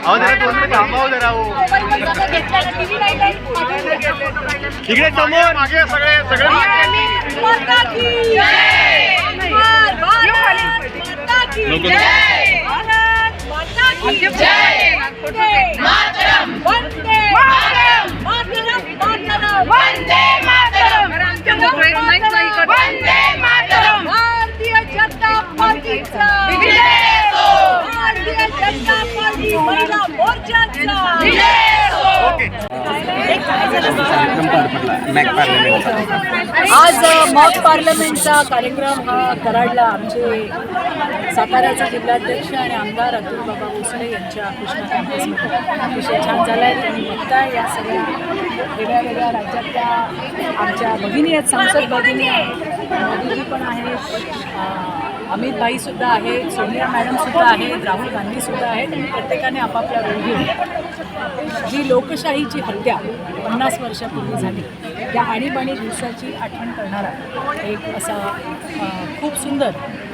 अहो जरा दोन मिनिट थांबाव जरा हो इकडे समोर मागे सगळे सगळे भारतीय आज मॉक पार्लमेंटचा कार्यक्रम हा कराडला आमचे साताऱ्याचे जिल्हाध्यक्ष आणि आमदार अतुल बाबा भोसले यांच्या कृष्णा कॅम्पसमध्ये अतिशय छान झाला आहे तुम्ही बघताय या सगळ्या वेगळ्या वेगळ्या राज्यातल्या आमच्या भगिनी आहेत सांसद भगिनी आहेत. मोदीजी पण आहेत. अमित भाईसुद्धा आहेत सोनिया मॅडमसुद्धा आहेत राहुल गांधीसुद्धा आहेत आणि प्रत्येकाने आपापला रोल घेऊन जी लोकशाहीची हत्या पन्नास वर्षापूर्वी झाली त्या आणीबाणी दिवसाची आठवण करणारा एक असा खूप सुंदर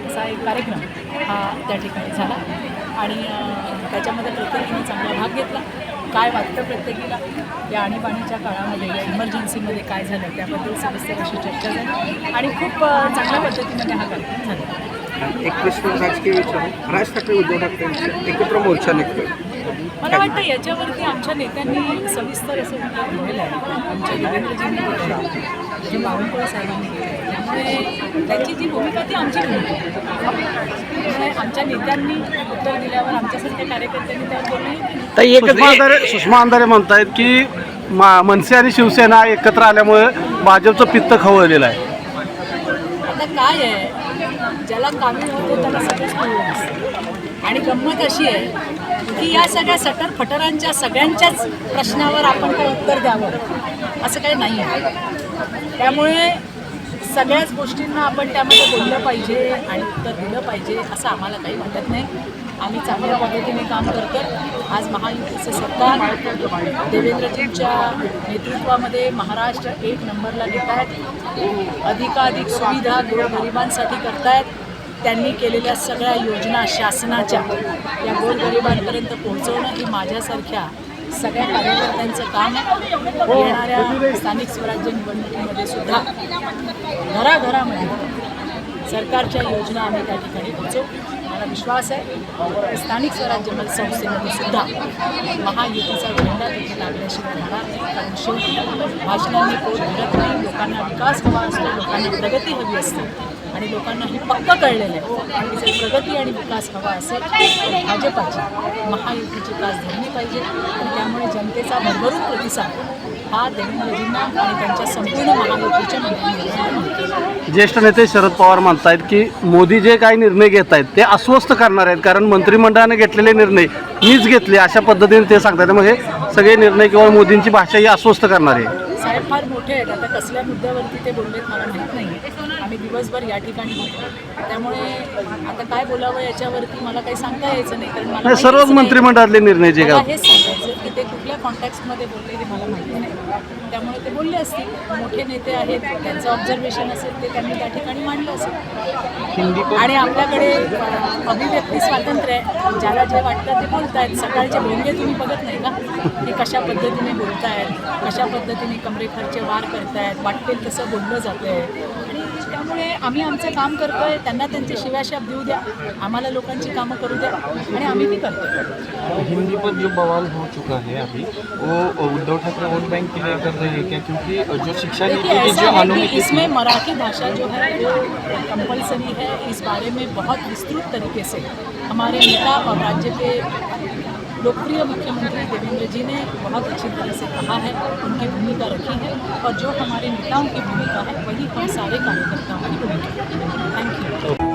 असा एक कार्यक्रम हा त्या ठिकाणी झाला. आणि त्याच्यामध्ये प्रत्येकाने चांगला भाग घेतला. काय वाटतं प्रत्येकीला या आणीबाणीच्या काळामध्ये या इमर्जन्सीमध्ये काय झालं त्याबद्दल सविस्तर अशी चर्चा झाली. आणि खूप चांगल्या पद्धतीमध्ये हा कार्यक्रम झाला. एक प्रश्न राजकीय विचार. राज ठाकरे उद्धव ठाकरे एकत्र मोर्चा निघतोय. मला वाटतं याच्यावरती आमच्या नेत्यांनी सविस्तर असं आहे. आमच्या देवेंद्रजींनी दिलेलं आहे. जे बावनकुळे साहेबांनी त्यामुळे त्यांची जी भूमिका ती आमची भूमिका आमच्या नेत्यांनी उत्तर दिल्यावर आमच्यासारख्या कार्यकर्त्यांनी त्यावर बोलणे सुषमा अंधारे सुषमा अंधारे म्हणतायत की मा मनसे आणि शिवसेना एकत्र आल्यामुळे भाजपचं पित्त खवळलेलं आहे. आता काय आहे? ज्याला कामी होतो त्याला सगळंच कळलं आणि गंमत अशी आहे की या सगळ्या सटर फटरांच्या सगळ्यांच्याच प्रश्नावर आपण काय उत्तर द्यावं असं काही नाही आहे. त्यामुळे सगळ्याच गोष्टींना आपण त्यामध्ये बोललं पाहिजे आणि उत्तर दिलं पाहिजे असं आम्हाला काही वाटत नाही. आम्ही चांगल्या पद्धतीने काम करतो आज महायुतीचं सरकार देवेंद्रजींच्या नेतृत्वामध्ये महाराष्ट्र एक नंबरला घेत आहेत. अधिकाधिक सुविधा गोरगरिबांसाठी करतायत त्यांनी केलेल्या सगळ्या योजना शासनाच्या या गोरगरिबांपर्यंत पोहोचवणं ही माझ्यासारख्या सगळ्या कार्यकर्त्यांचं काम येणाऱ्या स्थानिक स्वराज्य निवडणुकीमध्ये सुद्धा घराघरामध्ये सरकारच्या योजना आम्ही त्या ठिकाणी पोहोचवू मला विश्वास आहे स्थानिक स्वराज्य मत संस्थेमध्ये सुद्धा महायुतीचा झेंडा तिथे लागल्याशिवाय राहणार नाही. कारण शेवटी भाषणांनी पोट भरत नाही लोकांना विकास हवा असतो लोकांना प्रगती हवी असते. आणि लोकांना हे पक्क कळलेलं आहे. आणि जर प्रगती आणि विकास हवा असेल भाजपाची महायुतीची कास धरली पाहिजे. आणि त्यामुळे जनतेचा भरभरून प्रतिसाद हा देवेंद्रजींना आणि त्यांच्या संपूर्ण महायुतीच्या मंत्रिमंडळाला ज्येष्ठ नेते शरद पवार म्हणतायत की मोदी जे काही निर्णय घेत आहेत ते अस्वस्थ करणार आहेत. कारण मंत्रिमंडळाने घेतलेले निर्णय मीच घेतले अशा पद्धतीने ते सांगतात मग हे सगळे निर्णय किंवा मोदींची भाषा ही अस्वस्थ करणार. आहे साहेब फार मोठे आहेत. आता कसल्या मुद्द्यावरती ते बोललेत मला माहीत नाही. आम्ही दिवसभर या ठिकाणी होतो. त्यामुळे आता काय बोलावं याच्यावरती मला काही सांगता यायचं नाही. कारण मला सर्वच. मंत्रिमंडळातले निर्णय जे हेच सांगायचं की ते कुठल्या कॉन्टॅक्टमध्ये बोलले हे मला माहिती नाही. त्यामुळे ते बोलले असतील मोठे नेते आहेत त्यांचं ऑब्झर्वेशन असेल ते त्यांनी त्या ठिकाणी मांडलं असेल. आणि आपल्याकडे अभिव्यक्ती स्वातंत्र्य आहे. ज्याला जे वाटतं ते बोलतायत. सकाळचे भोंगे तुम्ही बघत नाही का? ते कशा पद्धतीने बोलतायत? कशा पद्धतीने कमरेखरचे वार करतायत? वाटेल तसं बोललं जातं आहे त्यामुळे आम्ही आमचं काम करतोय. त्यांना त्यांचे शिव्याशाप देऊ द्या. आम्हाला लोकांची कामं करू द्या. आणि आम्ही ती करतोय. हिंदी पर जो बवाल हो चुका है अभी वो उद्धव ठाकरे वोट बैंक के लिए कर रहे हैं क्या? क्योंकि जो शिक्षा नीति इसमें मराठी भाषा जो है वो कंपलसरी है। इस बारे में बहुत विस्तृत तरीके से हमारे नेता और राज्य के लोकप्रिय मुख्यमंत्री देवेंद्र जी ने बहुत अच्छी तरह से कहा है, उनकी भूमिका रखी है और जो हमारे नेताओं की भूमिका है, वही हम सारे कार्यकर्ताओं की भूमिका थैंक यू